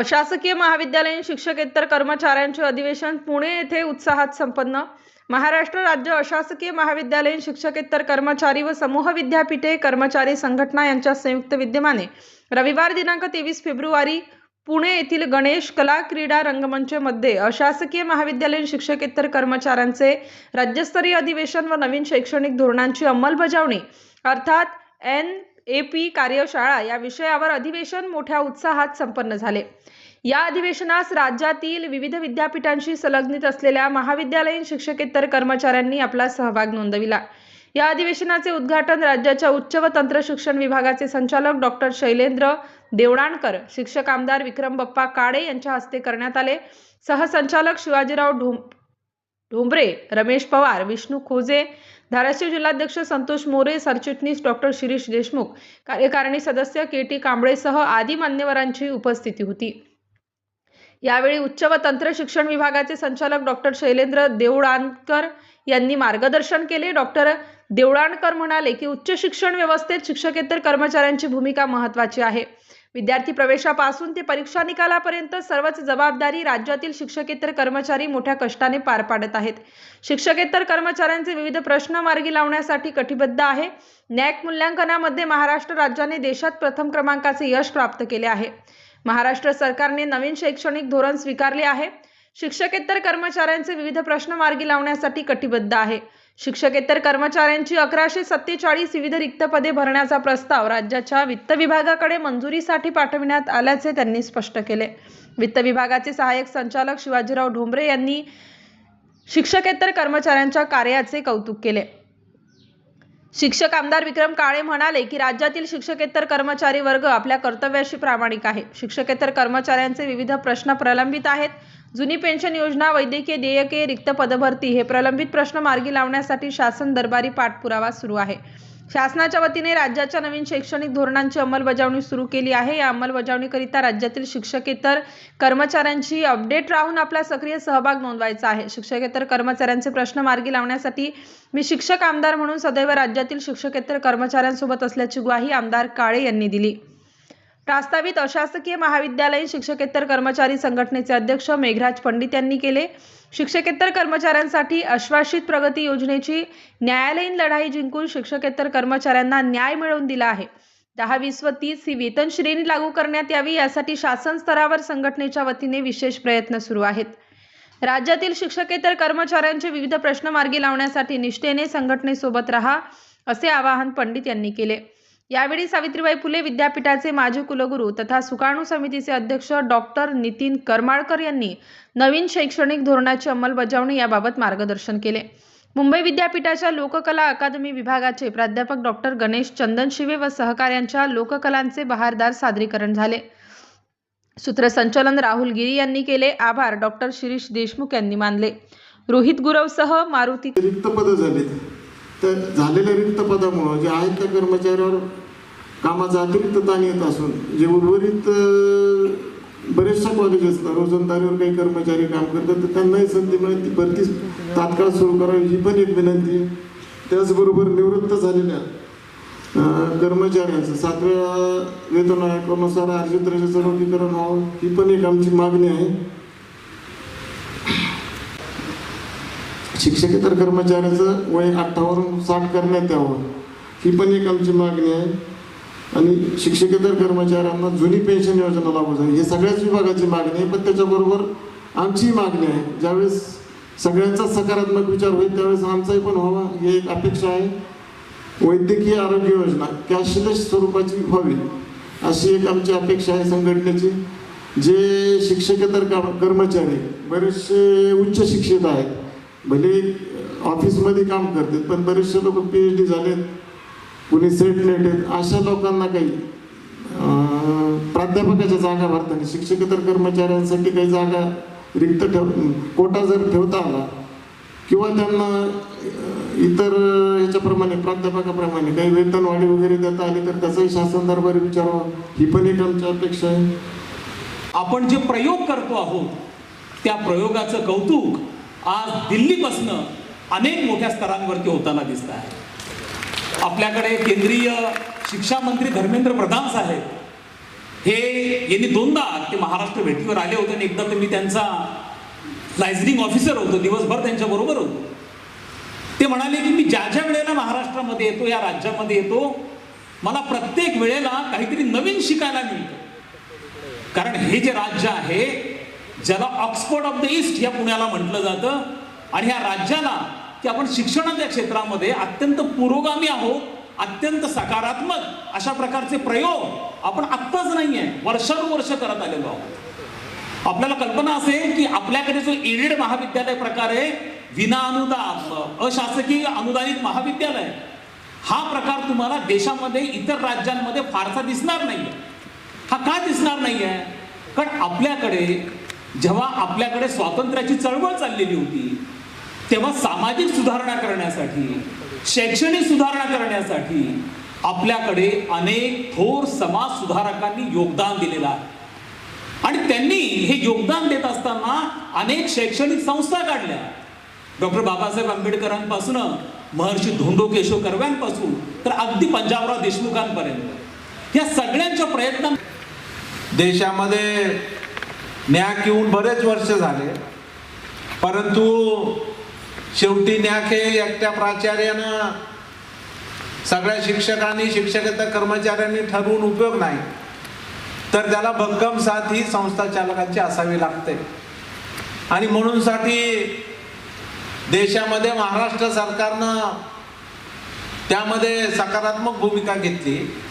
अशासकीय महाविद्यालयीन शिक्षकेतर कर्मचाऱ्यांचे अधिवेशन पुणे येथे उत्साहात संपन्न. महाराष्ट्र राज्य अशासकीय महाविद्यालयीन शिक्षकेतर कर्मचारी व समूह विद्यापीठे कर्मचारी संघटना यांच्या संयुक्त विद्यमाने रविवार दिनांक तेवीस फेब्रुवारी पुणे येथील गणेश कला क्रीडा रंगमंच मध्ये अशासकीय महाविद्यालयीन शिक्षकेतर कर्मचाऱ्यांचे राज्यस्तरीय अधिवेशन व नवीन शैक्षणिक धोरणांची अंमलबजावणी अर्थात एन ए पी कार्यशाळा या विषयावर अधिवेशन मोठ्या उत्साहात संपन्न झाले. या अधिवेशनास राज्यातील विविध विद्यापीठांशी संलग्नित असलेल्या महाविद्यालयीन शिक्षकेतर कर्मचाऱ्यांनी आपला सहभाग नोंदविला. या अधिवेशनाचे उद्घाटन राज्याच्या उच्च व तंत्र शिक्षण विभागाचे संचालक डॉक्टर शैलेंद्र देवडाणकर शिक्षक आमदार विक्रम बप्पा काळे यांच्या हस्ते करण्यात आले. सहसंचालक शिवाजीराव ढोंबरे रमेश पवार विष्णू खोजे धाराशिव जिल्हाध्यक्ष संतोष मोरे सरचिटणीस डॉक्टर शिरीष देशमुख कार्यकारिणी सदस्य के टी कांबळेसह आदी मान्यवरांची उपस्थिती होती. यावेळी उच्च व तंत्र शिक्षण विभागाचे संचालक डॉक्टर शैलेंद्र देवळाणकर यांनी मार्गदर्शन केले. डॉक्टर देवळाणकर म्हणाले की उच्च शिक्षण व्यवस्थेत शिक्षकेतर कर्मचाऱ्यांची भूमिका महत्वाची आहे. विद्यार्थी प्रवेशापासून ते परीक्षा निकालापर्यंत सर्वच जबाबदारी राज्यातील शिक्षकेतर कर्मचारी मोठ्या कष्टाने पार पाडत आहेत. शिक्षकेतर कर्मचाऱ्यांचे विविध प्रश्न मार्गी लावण्यासाठी कटिबद्ध आहे. नॅक मूल्यांकनामध्ये महाराष्ट्र राज्याने देशात प्रथम क्रमांकाचे यश प्राप्त केले आहे. महाराष्ट्र सरकारने नवीन शैक्षणिक धोरण स्वीकारले आहे. शिक्षकेतर कर्मचाऱ्यांचे विविध प्रश्न मार्गी लावण्यासाठी कटिबद्ध आहे. शिक्षकेतर कर्मचाऱ्यांची अकराशे सत्तेचाळीस विविध रिक्त पदे भरण्याचा प्रस्ताव राज्याच्या वित्त विभागाकडे मंजुरीसाठी पाठविण्यात आल्याचे त्यांनी स्पष्ट केले. वित्त विभागाचे सहाय्यक संचालक शिवाजीराव ढोंबरे यांनी शिक्षकेतर कर्मचाऱ्यांच्या कार्याचे कौतुक केले. शिक्षक आमदार विक्रम काळे म्हणाले की राज्यातील शिक्षकेतर कर्मचारी वर्ग आपल्या कर्तव्याशी प्रामाणिक आहे. शिक्षकेतर कर्मचाऱ्यांचे विविध प्रश्न प्रलंबित आहेत. जुनी पेन्शन योजना वैद्यकीय देयके रिक्त पदभरती हे प्रलंबित प्रश्न मार्गी लावण्यासाठी शासन दरबारी पाठपुरावा सुरू आहे. शासनाच्या वतीने राज्याच्या नवीन शैक्षणिक धोरणांची अंमलबजावणी सुरू केली आहे. या अंमलबजावणीकरिता राज्यातील शिक्षकेतर कर्मचाऱ्यांची अपडेट राहून आपला सक्रिय सहभाग नोंदवायचा आहे. शिक्षकेतर कर्मचाऱ्यांचे प्रश्न मार्गी लावण्यासाठी मी शिक्षक आमदार म्हणून सदैव राज्यातील शिक्षकेतर कर्मचाऱ्यांसोबत असल्याची ग्वाही आमदार काळे यांनी दिली. प्रस्तावित अशासकीय महाविद्यालयीन शिक्षकेतर कर्मचारी संघटनेचे अध्यक्ष मेघराज पंडित यांनी केले. शिक्षकेतर कर्मचाऱ्यांसाठी आश्वासित प्रगती योजनेची न्यायालयीन लढाई जिंकून शिक्षकेतर कर्मचाऱ्यांना न्याय मिळवून दिला आहे. दहा वीस व तीस ही वेतन श्रेणी लागू करण्यात यावी यासाठी शासन स्तरावर संघटनेच्या वतीने विशेष प्रयत्न सुरू आहेत. राज्यातील शिक्षकेतर कर्मचाऱ्यांचे विविध प्रश्न मार्गी लावण्यासाठी निष्ठेने संघटनेसोबत राहा असे आवाहन पंडित यांनी केले. यावेळी सावित्रीबाई फुले विद्यापीठाचे माजी कुलगुरू तथा सुकाणू समितीचे अध्यक्ष डॉक्टर नितीन करमाळकर यांनी नवीन शैक्षणिक धोरणाची अंमलबजावणी याबाबत मार्गदर्शन केले. मुंबई विद्यापीठाच्या लोककला अकादमी विभागाचे प्राध्यापक डॉक्टर गणेश चंदनशिवे व सहकार्यांच्या लोककलांचे बहारदार सादरीकरण झाले. सूत्रसंचलन राहुल गिरी यांनी केले आभार डॉक्टर शिरीष देशमुख यांनी मानले. रोहित गुरवसह मारुती रिक्त पद झाले. तर झालेल्या रिक्त पदामुळं जे आहेत त्या कर्मचाऱ्यावर कामाचा अतिरिक्त ताण येत असून जे उर्वरित बरेचशा बरेचशा असतात रोजंदारीवर काही कर्मचारी काम करतात तर त्यांनाही संधी मिळेल ती भरती तात्काळ सुरू करावी ही पण एक विनंती आहे. त्याचबरोबर निवृत्त झालेल्या कर्मचाऱ्यांचं सातव्या वेतन आयोगानुसार अर्जित रजेचं नोंदणीकरण व्हावं ही पण एक आमची मागणी आहे. शिक्षकेतर कर्मचाऱ्याचं वय अठ्ठावन्न साठ करण्यात यावं. ही पण एक आमची मागणी आहे. आणि शिक्षकेतर कर्मचाऱ्यांना जुनी पेन्शन योजना लागू झाली. हे सगळ्याच विभागाची मागणी आहे पण त्याच्याबरोबर आमची मागणी आहे. ज्यावेळेस सगळ्यांचा सकारात्मक विचार होईल त्यावेळेस आमचाही पण व्हावा ही एक अपेक्षा आहे. वैद्यकीय आरोग्य योजना कॅशलेस स्वरूपाची व्हावी अशी एक आमची अपेक्षा आहे संघटनेची. जे शिक्षकेतर कर्मचारी बरेचसे उच्च शिक्षित आहेत भले ऑफिसमध्ये काम करतात पण बरेचसे लोक पी एच डी झालेत कुणी सेट नेट आहेत अशा लोकांना काही प्राध्यापकाच्या जागा भरताना शिक्षकेतर कर्मचाऱ्यांसाठी काही जागा रिक्त ठेव कोटा जर ठेवता आला किंवा त्यांना इतर याच्याप्रमाणे प्राध्यापकाप्रमाणे काही वेतनवाढी वगैरे देता आली तर त्याचाही शासन दरबारी विचारावा ही पण एक आमची अपेक्षा आहे. आपण जे प्रयोग करतो आहोत त्या प्रयोगाचं कौतुक आज दिल्लीपासनं अनेक मोठ्या स्तरांवरती होताना दिसत आहे. आपल्याकडे केंद्रीय शिक्षा मंत्री धर्मेंद्र प्रधान साहेब हे यांनी दोनदा ते महाराष्ट्र भेटीवर आले होते आणि एकदा तर मी त्यांचा लायझनिंग ऑफिसर होतो दिवसभर त्यांच्या बरोबर होतो. ते म्हणाले की मी ज्या ज्या वेळेला महाराष्ट्रामध्ये येतो या राज्यामध्ये येतो मला प्रत्येक वेळेला काहीतरी नवीन शिकायला मिळतं. कारण हे जे राज्य आहे ज्याला ऑक्सफोर्ड ऑफ द ईस्ट या पुण्याला म्हटलं जातं. आणि ह्या राज्याला की आपण शिक्षणाच्या क्षेत्रामध्ये अत्यंत पुरोगामी आहोत अत्यंत सकारात्मक अशा प्रकारचे प्रयोग आपण आत्ताच नाही आहे वर्षानुवर्ष करत आलेलो आहोत. आपल्याला कल्पना असेल की आपल्याकडे जो एडेड महाविद्यालय प्रकार आहे विना अनुदान अशासकीय अनुदानित महाविद्यालय हा प्रकार तुम्हाला देशामध्ये इतर राज्यांमध्ये फारसा दिसणार नाही हा का दिसणार नाही आहे कारण आपल्याकडे जेव्हा आपल्याकडे स्वातंत्र्याची चळवळ चाललेली होती तेव्हा सामाजिक सुधारणा करण्यासाठी शैक्षणिक सुधारणा करण्यासाठी आपल्याकडे अनेक थोर समाज सुधारकांनी योगदान दिलेलं आहे. आणि त्यांनी हे योगदान देत असताना अनेक शैक्षणिक संस्था काढल्या. डॉक्टर बाबासाहेब आंबेडकरांपासून महर्षी धोंडो केशव कर्व्यांपासून तर अगदी पंजाबराव देशमुखांपर्यंत. या सगळ्यांच्या प्रयत्नां देशामध्ये न्याक येऊन बरेच वर्ष झाले. परंतु शेवटी न्याक हे एकट्या प्राचार्यानं सगळ्या शिक्षकांनी शिक्षकेतर कर्मचाऱ्यांनी ठरवून उपयोग नाही. तर त्याला भक्कम साथ ही संस्था चालकांची असावी लागते. आणि म्हणून साठी देशामध्ये महाराष्ट्र सरकारनं त्यामध्ये सकारात्मक भूमिका घेतली.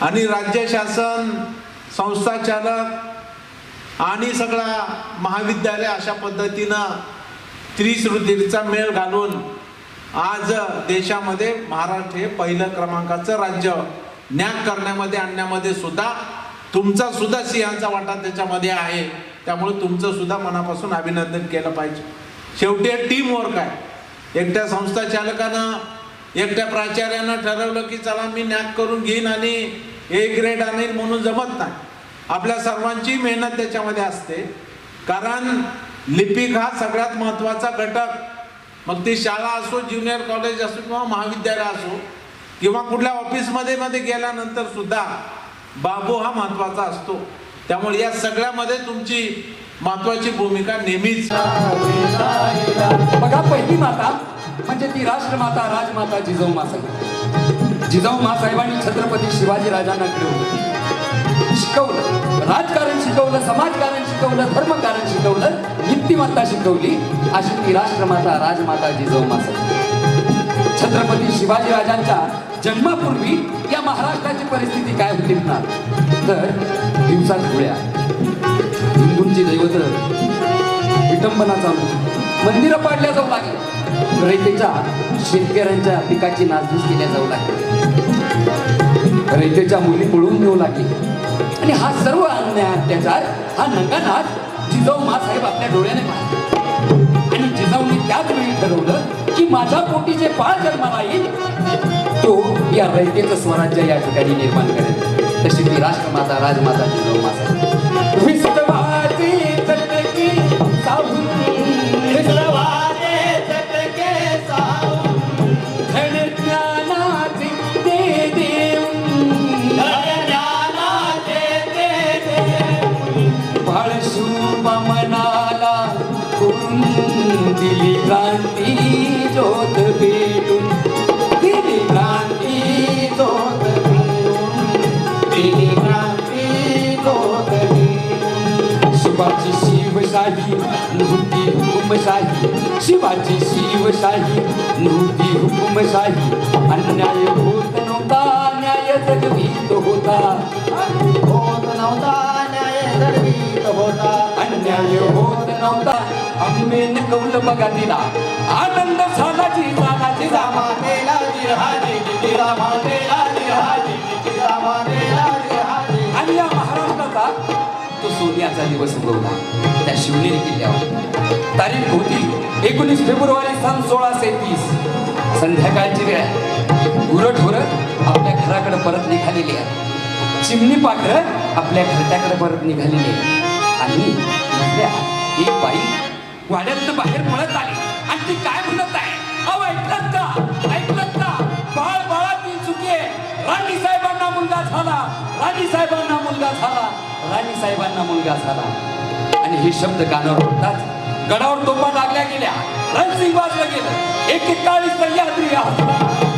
आणि राज्य शासन संस्था चालक आणि सगळा महाविद्यालय अशा पद्धतीनं त्रिश्रुतीचा मेळ घालून आज देशामध्ये महाराष्ट्र हे पहिलं क्रमांकाचं राज्य ज्ञान करण्यामध्ये आणण्यामध्ये सुद्धा तुमचा सुद्धा सिंहाचा वाटा त्याच्यामध्ये आहे. त्यामुळे तुमचं सुद्धा मनापासून अभिनंदन केलं पाहिजे. शेवटी टीम वर्क आहे. एकट्या संस्था चालकानं एकट्या प्राचार्यानं ठरवलं की चला मी नॅक करून घेईन आणि ए ग्रेड आणेल म्हणून जमत नाही. आपल्या सर्वांची मेहनत त्याच्यामध्ये असते. कारण लिपिक हा सगळ्यात महत्त्वाचा घटक. मग ती शाळा असो ज्युनियर कॉलेज असो किंवा महाविद्यालय असो किंवा कुठल्या ऑफिसमध्ये मध्ये गेल्यानंतर सुद्धा बाबू हा महत्त्वाचा असतो. त्यामुळे या सगळ्यामध्ये तुमची महत्त्वाची भूमिका नेहमीच. बघा पहिली माता म्हणजे ती राष्ट्रमाता राजमाता जिजाऊ मासाहेब. जिजाऊ मासाहेबांनी छत्रपती शिवाजी राजांना घडवलं शिकवलं राजकारण शिकवलं समाजकारण शिकवलं धर्मकारण शिकवलं नीतिमत्ता शिकवली अशी ती राष्ट्रमाता राजमाता जिजाऊ छत्रपती शिवाजी राजांच्या जन्मापूर्वी या महाराष्ट्राची परिस्थिती काय होती म्हणा तर दिवसात धुळ्या. हिंदूंची दैवत विटंबना चालू मंदिरं पाडल्या जाऊ लागली. रयतेच्या शेतकऱ्यांच्या पिकाची नासधूस केल्या जाऊ लागली. रयतेच्या मुली पळून घेऊ लागली. आणि हा सर्व अन्याय अत्याचार हा नंगानाथ जिजाऊ मासाहेब आपल्या डोळ्याने पाहिले आणि जिजाऊने त्याच वेळी ठरवलं की माझ्या पोटी जे बाळ जन्माला येईल तो या रयतेचं स्वराज्य या ठिकाणी निर्माण करेल. तशी ती राष्ट्रमाता राजमाता जिजाऊ मासाहेब. ज्योत पेटून दिली क्रांती ज्योत पेटून दिली क्रांती ज्योत पेटून शिवाची शिवशाही नव्हती हुकुमशाही. शिवाची शिवशाही नव्हती हुकुमशाही. अन्याय होत नव्हता न्याय जगवीत होता. होत नव्हता न्याय दडवीत होता. अन्याय होत नव्हता. आंबेन कौल बघा तिला. आनंद झाला जिजाला जिजा मातेला जिहाजी आणि या महाराष्ट्राचा तो सोन्याचा दिवस उगवला. त्या शिवनेरी किल्ल्यावर. तारीख होती एकोणीस फेब्रुवारी सन सोळाशे तीस. संध्याकाळची वेळ. आहे उरट आपल्या घराकडे परत निघालेली आहे. चिमणी पाखरं आपल्या घरट्याकडे परत निघालेली आहे. आणि एक बाई वाड्यातनं बाहेर पळत आली. ती काय म्हणत आहे? अहो ऐकलं का? ऐकलं का? बाळ बाळातील चुकी राणी साहेबांना मुलगा झाला. राणी साहेबांना मुलगा झाला. राणी साहेबांना मुलगा झाला. आणि हे शब्द कानावर होतात गडावर तोफा टाकल्या गेल्या. रणसिंग वाजलं गेलं. एक एक काळी सह्याद्री हसला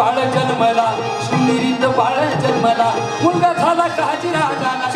बाळ जन्मला शिवनिरीत बाळ जन्मला मुलगा झाला काजी राजाला